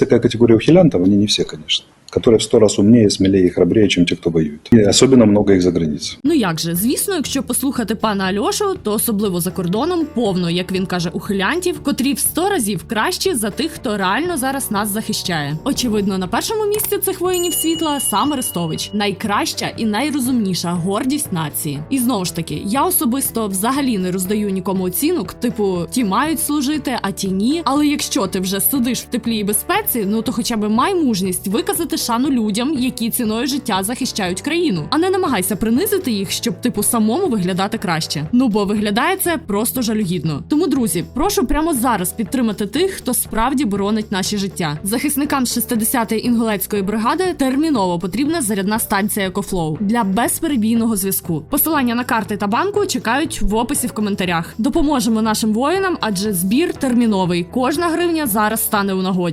такая категория ухилянтов, они не все, конечно, которые в сто раз умнее, смелее и храбрее, чем те, кто воюет. И особенно много их за границей. Ну як же, звісно, якщо послухати пана Альошу, то особливо за кордоном повно, як він каже, ухилянтів, котрі в сто разів кращі за тих, хто реально зараз нас захищає. Очевидно, на першому місці цих воїнів світла сам Арестович, найкраща і найрозумніша гордість нації. І знову ж таки, я особисто взагалі не роздаю нікому оцінок, типу ті мають служити, а ті ні. Але якщо ти вже сидиш в теплі і безпеці, ну то хоча б май мужність виказати шану людям, які ціною життя захищають країну, а не намагайся принизити їх, щоб типу самому виглядати краще. Ну бо виглядає це просто жалюгідно. Тому, друзі, прошу прямо зараз підтримати тих, хто справді боронить наші життя. Захисникам з 60-ї інгулецької бригади терміново потрібна зарядна станція EcoFlow для безперебійного зв'язку. Посилання на карти та банку чекають в описі в коментарях. Допоможемо нашим воїнам, адже збір терміновий. Кожна гривня зараз стане у нагоді.